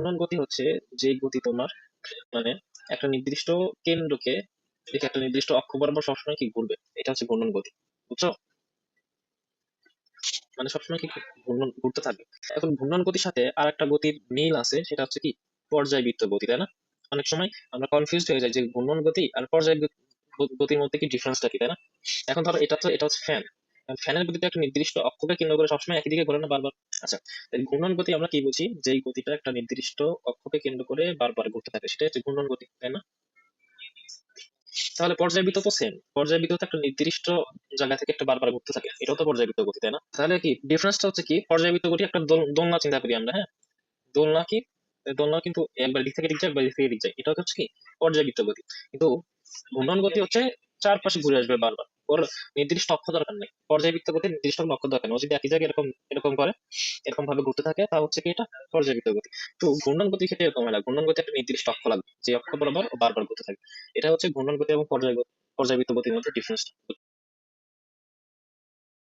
ঘূর্ণন গতি হচ্ছে যে গতি তোমার মানে একটা নির্দিষ্ট কেন্দ্রকে দেখে একটা নির্দিষ্ট অক্ষ বরাবর সবসময় কি ঘুরবে, এটা হচ্ছে ঘূর্ণন গতি, বুঝছ? মানে সবসময় কি ঘূর্ণন, ঘুরতে থাকবে। এখন ঘূর্ণন গতির সাথে আর একটা গতির মিল আছে, সেটা হচ্ছে কি? পর্যায়বৃত্ত গতি, তাই না? অনেক সময় আমরা কনফিউজ হয়ে যাই যে ঘূর্ণন গতি আর পর্যায় গতির মধ্যে কি ডিফারেন্সটা কি, তাই না? এখন ধরো এটা তো এটা হচ্ছে ফ্যান ফ্যানের গতিতে একটা নির্দিষ্ট অক্ষকে কেন্দ্র করে সবসময় একই দিকে ঘোরে বারবার। আচ্ছা ঘূর্ণন গতি আমরা কি বুঝি? যেই গতিটা একটা নির্দিষ্ট অক্ষকে কেন্দ্র করে বারবার ঘুরতে থাকে সেটা হচ্ছে ঘূর্ণন গতি, তাই না? তাহলে পর্যায়বৃত্ত তো সেম পর্যায়বৃত্ত তো একটা নির্দিষ্ট জায়গা থেকে একটা বারবার ঘুরতে থাকে, এটাও তো পর্যায়বৃত্ত গতি, তাই না? তাহলে কি ডিফারেন্সটা হচ্ছে কি, পর্যায়বৃত্ত গতি একটা দোল- দোলনা চিন্তা করি আমরা হ্যাঁ? দোলনা কি দোলনা কিন্তু একবার দিক থেকে দিক যায়, একবার দিক থেকে দিক যায় এটা হচ্ছে কি, পর্যায়বৃত্ত গতি। কিন্তু ঘূর্ণন গতি হচ্ছে চারপাশে ঘুরে আসবে বারবার। ওর নির্দিষ্ট অক্ষ দরকার নেই। পর্যায়বৃত্ত গতি নির্দিষ্ট অক্ষ দরকার নেই। যদি একই জায়গায় এরকম এরকম করে, এরকম ভাবে ঘুরতে থাকে, তা হচ্ছে কি এটা? পর্যায়বৃত্ত গতি। তো ঘূর্ণন গতির ক্ষেত্রে এরকম হয় ঘূর্ণন গতি একটা নির্দিষ্ট অক্ষ লাগবে। যে অক্ষ বরাবর বারবার ঘুরতে থাকে। এটা হচ্ছে ঘূর্ণন গতি এবং পর্যায় পর্যায়বৃত্ত গতির মধ্যে ডিফারেন্স